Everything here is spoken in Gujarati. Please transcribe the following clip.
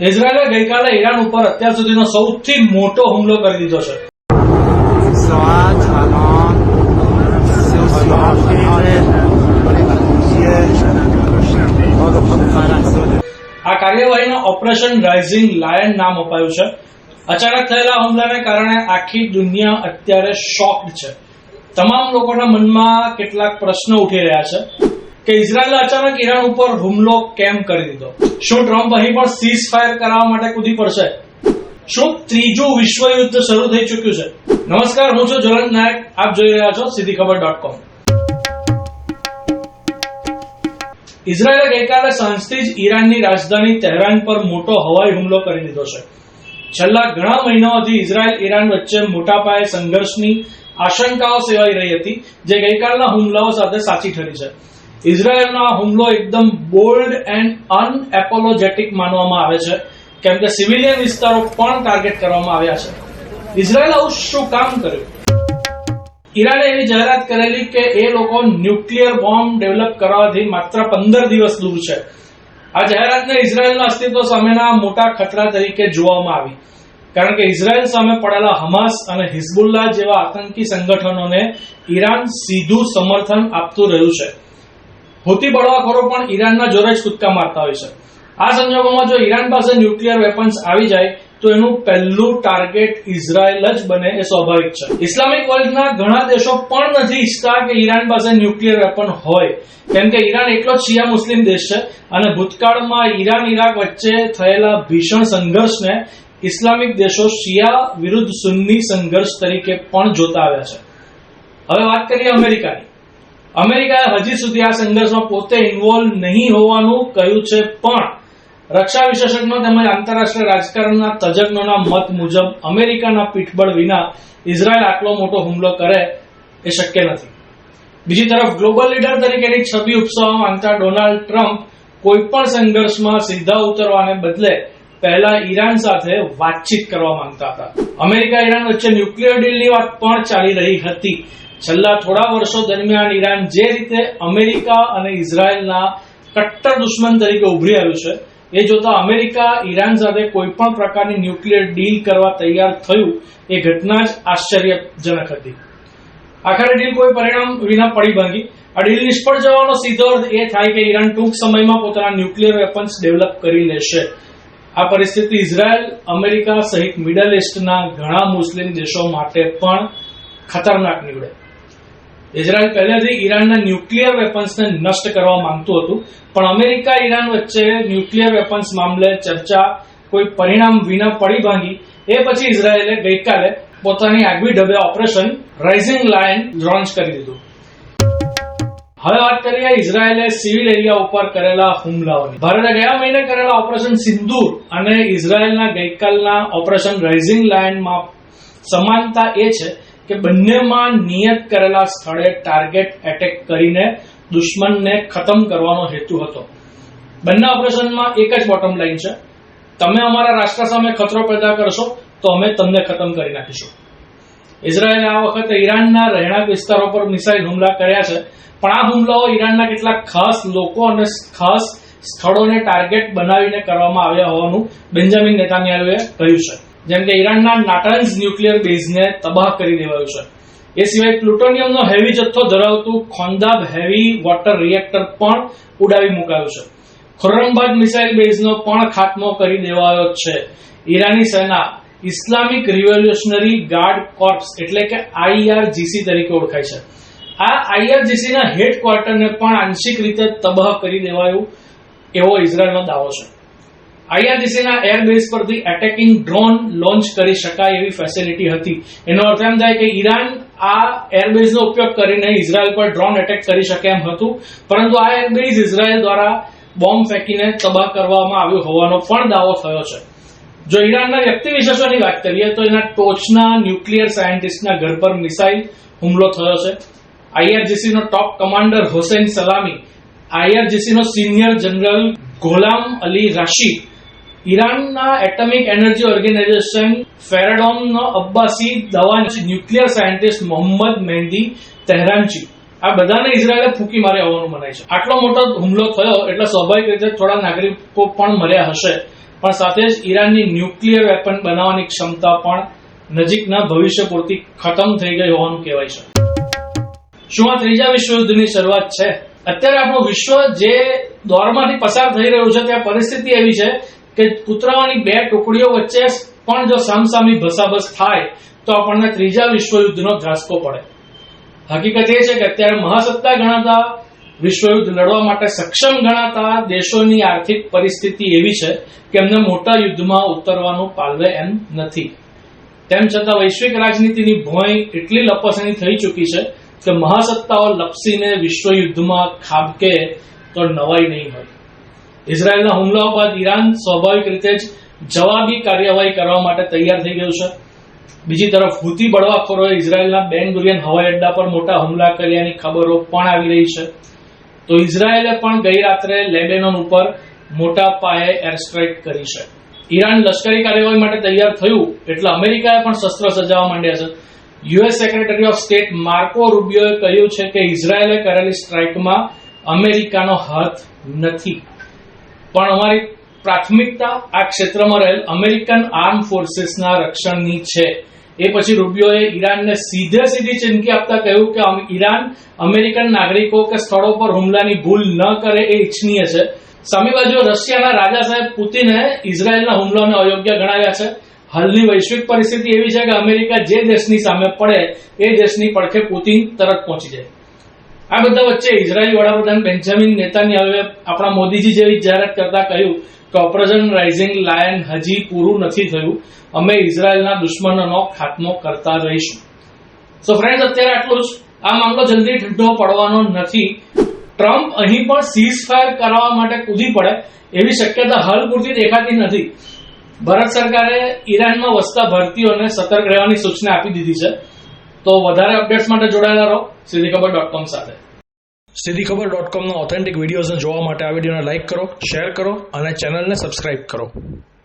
ઇઝરાયલે ગઈકાલે ઈરાન ઉપર અત્યાર સુધીનો સૌથી મોટો હુમલો કરી દીધો છે. આ કાર્યવાહીને ઓપરેશન રાઇઝિંગ લાયન નામ અપાયું છે. અચાનક થયેલા હુમલાને કારણે આખી દુનિયા અત્યારે શોક્ડ છે. તમામ લોકોના મનમાં કેટલાક પ્રશ્નો ઉઠી રહ્યા છે. કે ઇઝરાયલે અચાનક ઈરાન ઉપર હુમલો કેમ કરી દીધો? શું ટ્રમ્પ અહીં પણ સીઝ ફાયર કરાવવા માટે કૂદી પડશે? શું ત્રીજું વિશ્વયુદ્ધ શરૂ થઈ ચૂક્યું છે? નમસ્કાર, હું છું જ્વલંત નાયક. આપ જોઈ રહ્યા છો સીધી ખબર ડોટ કોમ ઇઝરાયલે ગઈકાલે સાંજથી જ ઈરાનની રાજધાની તહેરાન પર મોટો હવાઈ હુમલો કરી દીધો છે. છેલ્લા ઘણા મહિનાઓથી ઇઝરાયલ ઈરાન વચ્ચે મોટા પાયે સંઘર્ષની આશંકાઓ સેવાઈ રહી હતી, જે ગઈકાલના હુમલાઓ સાથે સાચી ઠરી છે. ઇઝરાયલનો હુમલો એકદમ બોલ્ડ એન્ડ અનએપોલોજેટિક માનવામાં આવે છે. કેમ કે સિવિલિયન વિસ્તારો પણ ટાર્ગેટ કરવામાં આવ્યા છે. ઇઝરાયલ આવું શું કામ કર્યું? ઈરાને એવી જાહેરાત કરેલી કે એ લોકો ન્યુક્લિયર બોમ્બ ડેવલપ કરવાથી માત્ર પંદર દિવસ દૂર છે. આ જાહેરાતને ઇઝરાયલના અસ્તિત્વ સામેના મોટા ખતરા તરીકે જોવામાં આવી. કારણ કે ઇઝરાયલ સામે પડેલા હમાસ અને હિઝબુલ્લા જેવા આતંકી સંગઠનોને ઈરાન સીધું સમર્થન આપતું રહ્યું છે. હુતી બળવાખોરો પણ ઈરાનના જોરે જ કૂદકા મારતા હોય છે. આ સંજોગોમાં જો ઈરાન પાસે ન્યુક્લિયર વેપન્સ આવી જાય, તો એનું પહેલું ટાર્ગેટ ઇઝરાયલ જ બને એ સ્વાભાવિક છે. ઇસ્લામિક વર્લ્ડના ઘણા દેશો પણ નથી ઈચ્છતા કે ઈરાન પાસે ન્યુક્લિયર વેપન હોય. કેમ કે ઈરાન એટલો શિયા મુસ્લિમ દેશ છે અને ભૂતકાળમાં ઈરાન ઈરાક વચ્ચે થયેલા ભીષણ સંઘર્ષને ઇસ્લામિક દેશો શિયા વિરુદ્ધ સુન્ની સંઘર્ષ તરીકે પણ જોતા આવ્યા છે. હવે વાત કરીએ અમેરિકાની. અમેરિકાએ હજી સુધી આ સંઘર્ષમાં પોતે ઇન્વોલ્વ નહીં હોવાનું કહ્યું છે, પણ રક્ષા વિશેષજ્ઞો તેમજ આંતરરાષ્ટ્રીય રાજકારણના તજજ્ઞોના મત મુજબ અમેરિકાના પીઠબળ વિના ઇઝરાયલ આટલો મોટો હુમલો કરે એ શક્ય નથી. બીજી તરફ, ગ્લોબલ લીડર તરીકેની છબી ઉપસાવવા માંગતા ડોનાલ્ડ ટ્રમ્પ કોઈ પણ સંઘર્ષમાં સીધા ઉતરવાને બદલે પહેલા ઈરાન સાથે વાતચીત કરવા માંગતા હતા. અમેરિકા ઈરાન વચ્ચે ન્યુક્લિયર ડીલની વાત પણ ચાલી રહી હતી. છેલ્લા થોડા વર્ષો દરમિયાન ઈરાન જે રીતે અમેરિકા અને ઇઝરાયલના કટ્ટર દુશ્મન તરીકે ઉભરી આવ્યું છે, એ જોતા અમેરિકા ઈરાન સાથે કોઈ પણ પ્રકારની ન્યુક્લિયર ડીલ કરવા તૈયાર થયું, એ ઘટના જ આશ્ચર્યજનક હતી. આખરે ડીલ કોઈ પરિણામ વિના પડી ભાંગી. આ ડીલ નિષ્ફળ જવાનો સીધો અર્થ એ થાય કે ઈરાન ટૂંક સમયમાં પોતાના ન્યુક્લિયર વેપન્સ ડેવલપ કરી લેશે. આ પરિસ્થિતિ ઇઝરાયલ, અમેરિકા સહિત મિડલ ઇસ્ટના ઘણા મુસ્લિમ દેશો માટે પણ ખતરનાક નીવડે. ઇઝરાયલ પહેલાથી ઈરાનના ન્યુક્લિયર વેપન્સને નષ્ટ કરવા માંગતું હતું, પણ અમેરિકા ઈરાન વચ્ચે ન્યુક્લિયર વેપન્સ મામલે ચર્ચા કોઈ પરિણામ વિના પડી ભાંગી. એ પછી ઇઝરાયેલે ગઈકાલે પોતાની આગવી ઢબે ઓપરેશન રાઇઝિંગ લાયન લોન્ચ કરી દીધું. હવે વાત કરીએ ઇઝરાયેલે સિવિલ એરિયા ઉપર કરેલા હુમલાઓની. ભારતે ગયા મહિને કરેલા ઓપરેશન સિંદૂર અને ઇઝરાયેલના ગઈકાલના ઓપરેશન રાઇઝિંગ લાયનમાં સમાનતા એ છે કે બંનેમાં નિયત કરેલા સ્થળે ટાર્ગેટ એટેક કરીને દુશ્મનને ખતમ કરવાનો હેતુ હતો. બંને ઓપરેશનમાં એક જ બોટમ લાઈન છે. તમે અમારા રાષ્ટ્ર સામે ખતરો પેદા કરશો તો અમે તમને ખતમ કરી નાખીશું. ઇઝરાયેલે આ વખતે ઈરાનના રહેણાંક વિસ્તારો પર મિસાઇલ હુમલા કર્યા છે. પણ આ હુમલાઓ ઈરાનના કેટલાક ખાસ લોકો અને ખાસ સ્થળોને ટાર્ગેટ બનાવીને કરવામાં આવ્યા હોવાનું બેન્જામિન નેતાન્યાહુએ કહ્યું છે. જેમ કે ઈરાનના નાટાન્સ ન્યુક્લિયર બેઝને તબાહ કરી દેવાયું છે. એ સિવાય પ્લુટોનિયમનો હેવી જથ્થો ધરાવતું ખોંદાબ હેવી વોટર રિએક્ટર પણ ઉડાવી મુકાયું છે. ખુર્રમબાદ મિસાઇલ બેઝનો પણ ખાત્મો કરી દેવાયો છે. ઈરાની સેના ઇસ્લામિક રિવોલ્યુશનરી ગાર્ડ કોર્પ્સ, એટલે કે આઈઆરજીસી તરીકે ઓળખાય છે. આ આઈઆરજીસી ના હેડક્વાર્ટરને પણ આંશિક રીતે તબાહ કરી દેવાયું એવો ઇઝરાયલનો દાવો છે. આઈઆરજીસીના એરબેઝ પરથી એટેકિંગ ડ્રોન લોન્ચ કરી શકાય એવી ફેસિલિટી હતી. એનો અર્થ એમ થાય કે ઈરાન આ એરબેઝનો ઉપયોગ કરીને ઇઝરાયલ પર ડ્રોન એટેક કરી શકે એમ હતું. પરંતુ આ એરબેઝ ઇઝરાયલ દ્વારા બોમ્બ ફેંકીને તબાહ કરવામાં આવ્યો હોવાનો પણ દાવો થયો છે. જો ઈરાનના વ્યક્તિ વિશેષોની વાત કરીએ તો એના ટોચના ન્યુક્લિયર સાયન્ટિસ્ટના ઘર પર મિસાઇલ હુમલો થયો છે. આઈઆરજીસીનો top commander Hossein Salami, આઈઆરજીસીનો senior general Gholam Ali Rashid ઈરાનના atomic energy organization ફેરાડોમનો Abbasi Davani nuclear scientist Mohammad Mahdi Tehranchi આ બધાને ઇઝરાયલે ફૂંકી મારે આવવાનું મનાય છે. આટલો મોટો હુમલો થયો એટલે સ્વાભાવિક રીતે થોડા નાગરિકો પણ મર્યા હશે. પણ સાથે જ ઈરાનની ન્યુક્લિયર વેપન બનાવવાની ક્ષમતા પણ નજીકના ભવિષ્ય પૂરતી ખતમ થઈ ગઈ હોવાનું કહેવાય છે. શું આ ત્રીજા વિશ્વયુદ્ધની શરૂઆત છે? અત્યારે આપણું વિશ્વ જે દોરમાંથી પસાર થઈ રહ્યું છે, ત્યાં પરિસ્થિતિ એવી છે કે કૂતરાઓની બે ટુકડીઓ વચ્ચે પણ જો સામસામી ભસાભસ થાય, તો આપણને ત્રીજા વિશ્વયુદ્ધનો ધ્રાસકો પડે. હકીકત એ છે કે અત્યારે મહાસત્તા ગણાતા વિશ્વયુદ્ધ લડવા માટે સક્ષમ ગણાતા દેશોની આર્થિક પરિસ્થિતિ એવી છે કે એમને મોટા યુદ્ધમાં ઉતરવાનું પાલવે એમ નથી. તેમ છતાં વૈશ્વિક રાજનીતિની ભોંય એટલી લપસણી થઈ ચૂકી છે કે મહાસત્તાઓ લપસીને વિશ્વયુદ્ધમાં ખાબકે તો નવાઈ નહીં હોય. ઇઝરાયલના હુમલાઓ બાદ ઈરાન સ્વાભાવિક રીતે જ જવાબી કાર્યવાહી કરવા માટે તૈયાર થઈ ગયું છે. બીજી તરફ હુતી બળવાખોરોએ ઇઝરાયેલના બેન ગુરિયન હવાઈ અડ્ડા પર મોટા હુમલા કર્યાની ખબરો પણ આવી રહી છે. તો ઇઝરાયેલે પણ ગઈ રાત્રે લેબેનોન ઉપર મોટા પાયે એર કરી છે. ઈરાન લશ્કરી કાર્યવાહી માટે તૈયાર થયું એટલે અમેરિકાએ પણ શસ્ત્ર સજાવવા માંડ્યા છે. US secretary of state Marco રૂબિયોએ કહ્યું છે કે ઇઝરાયેલે કરેલી સ્ટ્રાઇકમાં અમેરિકાનો હાથ નથી. પણ અમારી પ્રાથમિકતા આ ક્ષેત્રમાં રહેલ અમેરિકન આર્મ ફોર્સીસના રક્ષણની છે. એ પછી રૂબિયોએ ઈરાનને સીધે સીધી ચીમકી આપતા કહ્યું કે ઈરાન અમેરિકન નાગરિકો કે સ્થળો પર હુમલાની ભૂલ ન કરે એ ઇચ્છનીય છે. સામી બાજુ રશિયાના રાજા સાહેબ પુતિને ઇઝરાયલના હુમલાને અયોગ્ય ગણાવ્યા છે. હાલની વૈશ્વિક પરિસ્થિતિ એવી છે કે અમેરિકા જે દેશની સામે પડે એ દેશની પડખે પુતિન તરત પહોંચી જાય. આ બધા વચ્ચે ઇઝરાયેલી વડાપ્રધાન બેન્જામિન નેતાન્યાહુએ આપણા મોદીજી જેવી જાહેરાત કરતા કહ્યું ઓપરેશન રાઇઝિંગ લાયન હજી પૂરું નથી થયું. અમે ઇઝરાયલના દુશ્મનોનો ખાત્મો કરતા રહીશું. સો ફ્રેન્ડ અત્યારે આટલું જ. આ મામલો જલ્દી ઠંડો પડવાનો નથી. ટ્રમ્પ અહીં પણ સીઝ ફાયર કરવા માટે કૂદી પડે એવી શક્યતા હાલ પૂરતી દેખાતી નથી. ભારત સરકારે ઈરાનમાં વસતા ભારતીયોને સતર્ક રહેવાની સૂચના આપી દીધી છે. તો વધારે અપડેટ્સ માટે જોડાયેલા રહો. સીધી ખબર ડોટ કોમ સાથે. સીધી ખબર ડોટ કોમના ઓથેન્ટિક વિડીયોઝને જોવા માટે આ વિડીયોને લાઇક કરો શેર કરો અને ચેનલને સબસ્ક્રાઇબ કરો.